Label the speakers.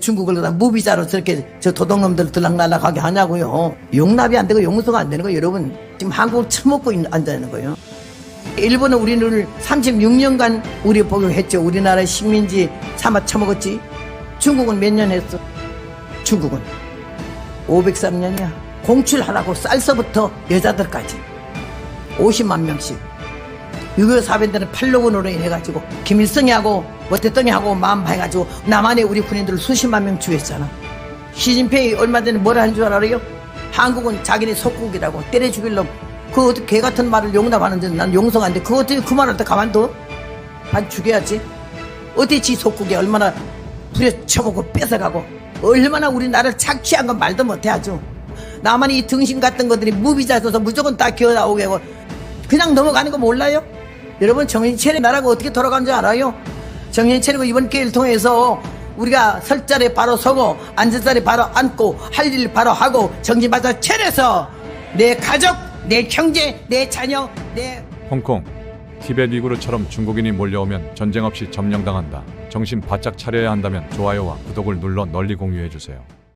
Speaker 1: 중국을 그다 무비자로 저렇게 저 도둑놈들 들락날락하게 하냐고요. 용납이 안 되고 용서가 안 되는 거예요. 여러분 지금 한국을 처먹고 있- 앉아있는 거예요. 일본은 우리를 36년간 우리 복용했죠. 우리나라 식민지 삼아 처먹었지. 중국은 몇 년 했어? 중국은 503년이야. 공출하라고 쌀서부터 여자들까지 50만 명씩. 6.25 사변들은 팔로군으로 인해가지고 김일성이하고 뭐대통령하고 마음 봐가지고 남한에 우리 군인들을 수십만 명 주했잖아. 시진핑이 얼마 전에 뭐라 한줄 알아요? 한국은 자기네 속국이라고 때려 죽일 놈. 그 개 같은 말을 용납하는지 난 용서가 안 돼. 그거 어떻게 그 말을 또 가만둬? 안 죽여야지. 어디 지 속국이 얼마나 부려쳐보고 뺏어가고 얼마나 우리나라를 착취한 건 말도 못해 아주. 나만이 이 등신 같은 것들이 무비자 써서 무조건 다 기어 나오게 하고 그냥 넘어가는 거 몰라요? 여러분 정신 차려 나라가 어떻게 돌아가는 줄 알아요? 정신 차리고 이번 기회를 통해서 우리가 설 자리에 바로 서고 앉을 자리에 바로 앉고 할 일 바로 하고 정신 바짝 차려서 내 가족, 내 형제, 내 자녀, 내
Speaker 2: 홍콩, 티베트 위구르처럼 중국인이 몰려오면 전쟁 없이 점령당한다. 정신 바짝 차려야 한다면 좋아요와 구독을 눌러 널리 공유해 주세요.